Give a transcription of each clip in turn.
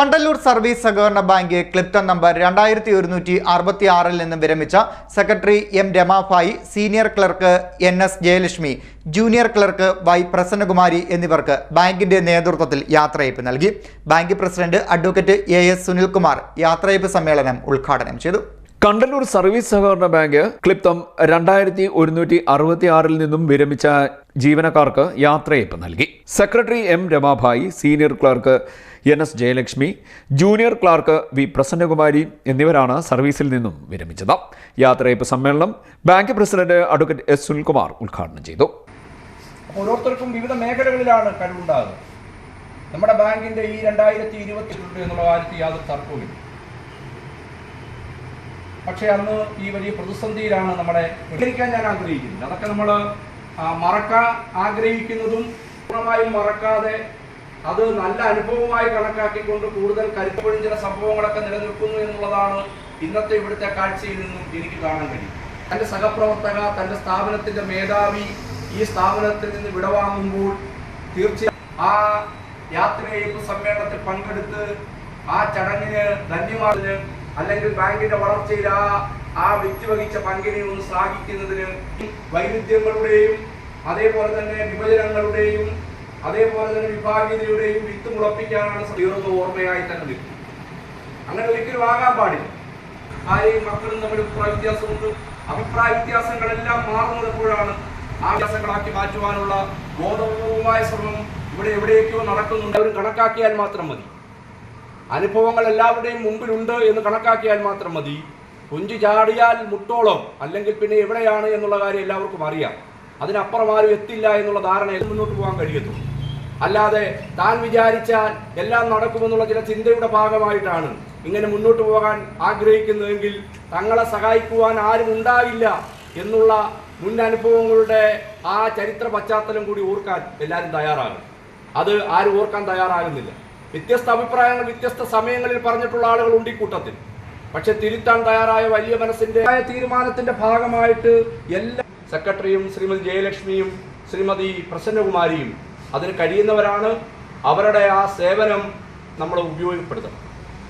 Kandalloor service സഹകരണ bank ക്ലിപ്റ്റൺ number രണ്ടായിരത്തി ഒരുന്നൂറ്റി അറുപത്തി ആറിൽ നിന്ന് വിരമിച്ച secretary M Ramabai senior clerk N S Jayalakshmi junior clerk Y Prasannakumari എന്നിവർക്ക് ബാങ്കിന്റെ നേതൃത്വത്തിൽ യാത്രയയപ്പ് നൽകി. Bank president advocate A S Sunilkumar യാത്രയയപ്പ് സമ്മേളനം ഉദ്ഘാടനം ചെയ്തു. കണ്ടല്ലൂർ സർവീസ് സഹകരണ ബാങ്ക് ക്ലിപ്തം രണ്ടായിരത്തി ഒരുന്നൂറ്റി അറുപത്തി ആറിൽ നിന്നും വിരമിച്ച ജീവനക്കാർക്ക് യാത്രയപ്പ് നൽകി. Secretary M Ramabai senior clerk N S Jayalakshmi junior clerk V Prasannakumari എന്നിവരാണ് സർവീസിൽ നിന്നും വിരമിച്ചത്. യാത്രയപ്പ് സമ്മേളനം bank president advocate S Sunilkumar ഉദ്ഘാടനം ചെയ്തു. ഓരോരുത്തർക്കും വിവിധ മേഖലകളിലാണ് കഴിവുണ്ടാകുന്നത്. നമ്മുടെ ബാങ്കിന്റെ ഈ രണ്ടായിരത്തി ഇരുപത്തി എന്നുള്ള കാര്യത്തിൽ യാതൊരു തർക്കവുമില്ല. പക്ഷേ അന്ന് ഈ വലിയ പ്രതിസന്ധിയിലാണ് നമ്മുടെ വിവരിക്കാൻ ഞാൻ ആഗ്രഹിക്കുന്നത്. അതൊക്കെ നമ്മൾ മറക്കാൻ ആഗ്രഹിക്കുന്നതും പൂർണമായും മറക്കാതെ അത് നല്ല അനുഭവമായി കണക്കാക്കിക്കൊണ്ട് കൂടുതൽ കരുപ്പൊഴിഞ്ഞ ചില സംഭവങ്ങളൊക്കെ നിലനിൽക്കുന്നു എന്നുള്ളതാണ് ഇന്നത്തെ ഇവിടുത്തെ കാഴ്ചയിൽ നിന്നും എനിക്ക് കാണാൻ കഴിയും. തന്റെ സഹപ്രവർത്തക തന്റെ സ്ഥാപനത്തിന്റെ മേധാവി ഈ സ്ഥാപനത്തിൽ നിന്ന് വിടവാങ്ങുമ്പോൾ തീർച്ചയായും ആ യാത്രയയപ്പ് സമ്മേളനത്തിൽ പങ്കെടുത്ത് ആ ചടങ്ങിന് ധന്യവാദത്തിന് അല്ലെങ്കിൽ ബാങ്കിന്റെ വളർച്ചയിൽ ആ ആ വ്യക്തി വഹിച്ച പങ്കിനെ ഒന്ന് ശ്ലാഘിക്കുന്നതിന് വൈരുദ്ധ്യങ്ങളുടെയും അതേപോലെ തന്നെ വിഭജനങ്ങളുടെയും അതേപോലെ തന്നെ വിഭാഗീയതയുടെയും വിത്ത് മുളപ്പിക്കാനാണ് തീർന്ന ഓർമ്മയായി തന്നെ നിൽക്കും അങ്ങനെ ഒരിക്കലും ആകാൻ പാടില്ല. ആരെയും മക്കളും തമ്മിൽ അഭിപ്രായ വ്യത്യാസമുണ്ട്. അഭിപ്രായ വ്യത്യാസങ്ങളെല്ലാം മാറുന്നത് എപ്പോഴാണ് ആ വ്യത്യാസങ്ങളാക്കി മാറ്റുവാനുള്ള ബോധപൂർവമായ ശ്രമം ഇവിടെ എവിടെയൊക്കെയോ നടക്കുന്നുണ്ട്. അവർ കണക്കാക്കിയാൽ മാത്രം മതി. അനുഭവങ്ങൾ എല്ലാവരുടെയും മുമ്പിലുണ്ട് എന്ന് കണക്കാക്കിയാൽ മാത്രം മതി. കുഞ്ചു ചാടിയാൽ മുട്ടോളം അല്ലെങ്കിൽ പിന്നെ എവിടെയാണ് എന്നുള്ള കാര്യം എല്ലാവർക്കും അറിയാം. അതിനപ്പുറം ആരും എത്തില്ല എന്നുള്ള ധാരണ മുന്നോട്ട് പോകാൻ കഴിയത്തുള്ളൂ. അല്ലാതെ താൻ വിചാരിച്ചാൽ എല്ലാം നടക്കുമെന്നുള്ള ചില ചിന്തയുടെ ഭാഗമായിട്ടാണ് ഇങ്ങനെ മുന്നോട്ട് പോകാൻ ആഗ്രഹിക്കുന്നതെങ്കിൽ തങ്ങളെ സഹായിക്കുവാൻ ആരും ഉണ്ടാവില്ല എന്നുള്ള മുൻ അനുഭവങ്ങളുടെ ആ ചരിത്ര പശ്ചാത്തലം കൂടി ഓർക്കാൻ എല്ലാവരും തയ്യാറാകും അത് ആരും ഓർക്കാൻ തയ്യാറാകുന്നില്ല. വ്യത്യസ്ത അഭിപ്രായങ്ങൾ വ്യത്യസ്ത സമയങ്ങളിൽ പറഞ്ഞിട്ടുള്ള ആളുകളുണ്ട് ഈ കൂട്ടത്തിൽ. പക്ഷെ തിരുത്താൻ തയ്യാറായ വലിയ മനസ്സിന്റെ തീരുമാനത്തിന്റെ ഭാഗമായിട്ട് എല്ലാ സെക്രട്ടറിയും ശ്രീമതി ജയലക്ഷ്മിയും ശ്രീമതി പ്രസന്നകുമാരിയും അതിന് കഴിയുന്നവരാണ് അവരുടെ ആ സേവനം നമ്മൾ ഉപയോഗപ്പെടുത്തണം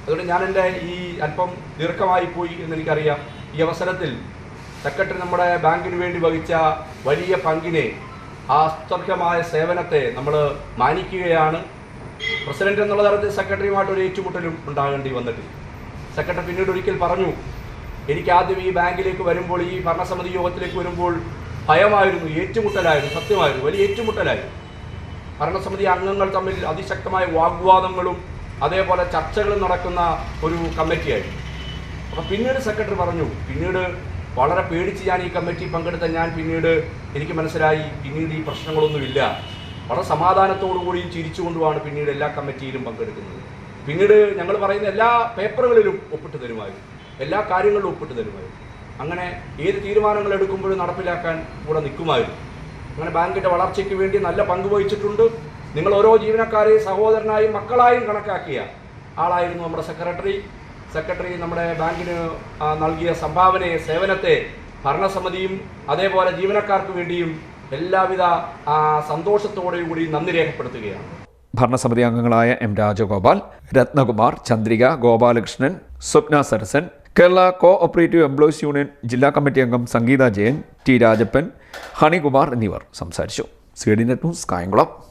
അതുകൊണ്ട് ഞാൻ എന്റെ ഈ അല്പം ദീർഘമായി പോയി എന്ന് എനിക്കറിയാം. ഈ അവസരത്തിൽ സെക്രട്ടറി നമ്മുടെ ബാങ്കിന് വേണ്ടി വഹിച്ച വലിയ പങ്കിനെ ആ അസ്തർഹമായ സേവനത്തെ നമ്മൾ മാനിക്കുകയാണ്. പ്രസിഡന്റ് എന്നുള്ള തരത്തിൽ സെക്രട്ടറിയുമായിട്ട് ഒരു ഏറ്റുമുട്ടലും ഉണ്ടാകേണ്ടി വന്നിട്ടില്ല. സെക്രട്ടറി പിന്നീട് ഒരിക്കൽ പറഞ്ഞു എനിക്ക് ആദ്യം ഈ ബാങ്കിലേക്ക് വരുമ്പോൾ ഈ ഭരണസമിതി യോഗത്തിലേക്ക് വരുമ്പോൾ ഭയമായിരുന്നു ഏറ്റുമുട്ടലായിരുന്നു സത്യമായിരുന്നു വലിയ ഏറ്റുമുട്ടലായിരുന്നു. ഭരണസമിതി അംഗങ്ങൾ തമ്മിൽ അതിശക്തമായ വാഗ്വാദങ്ങളും അതേപോലെ ചർച്ചകളും നടക്കുന്ന ഒരു കമ്മിറ്റിയായിരുന്നു. അപ്പോൾ പിന്നീട് സെക്രട്ടറി പറഞ്ഞു പിന്നീട് വളരെ പേടിച്ച് ഞാൻ ഈ കമ്മിറ്റി പങ്കെടുത്ത ഞാൻ പിന്നീട് എനിക്ക് മനസ്സിലായി പിന്നീട് ഈ പ്രശ്നങ്ങളൊന്നുമില്ല വളരെ സമാധാനത്തോടു കൂടി ചിരിച്ചുകൊണ്ടുമാണ് പിന്നീട് എല്ലാ കമ്മിറ്റിയിലും പങ്കെടുക്കുന്നത്. പിന്നീട് ഞങ്ങൾ പറയുന്ന എല്ലാ പേപ്പറുകളിലും ഒപ്പിട്ട് തരുമായിരുന്നു. എല്ലാ കാര്യങ്ങളിലും ഒപ്പിട്ട് തരുമായിരുന്നു. അങ്ങനെ ഏത് തീരുമാനങ്ങൾ എടുക്കുമ്പോഴും നടപ്പിലാക്കാൻ കൂടെ നിൽക്കുമായിരുന്നു. അങ്ങനെ ബാങ്കിന്റെ വളർച്ചയ്ക്ക് വേണ്ടി നല്ല പങ്ക് വഹിച്ചിട്ടുണ്ട്. നിങ്ങൾ ഓരോ ജീവനക്കാരെയും സഹോദരനായും മക്കളായും കണക്കാക്കിയ ആളായിരുന്നു നമ്മുടെ സെക്രട്ടറി. സെക്രട്ടറി നമ്മുടെ ബാങ്കിന് നൽകിയ സംഭാവനയെ സേവനത്തെ ഭരണസമിതിയും അതേപോലെ ജീവനക്കാർക്ക് വേണ്ടിയും എല്ലാവിധ സന്തോഷത്തോടെയും കൂടി നന്ദി രേഖപ്പെടുത്തുകയാണ്. ഭരണസമിതി അംഗങ്ങളായ M Rajagopal Ratnakumar Chandrika Gopalakrishnan Swapna Sarasan Kerala cooperative employees union ജില്ലാ കമ്മിറ്റി അംഗം സംഗീത ജയൻ ടി രാജപ്പൻ ഹണികുമാർ എന്നിവർ സംസാരിച്ചു. C D net news Kayamkulam.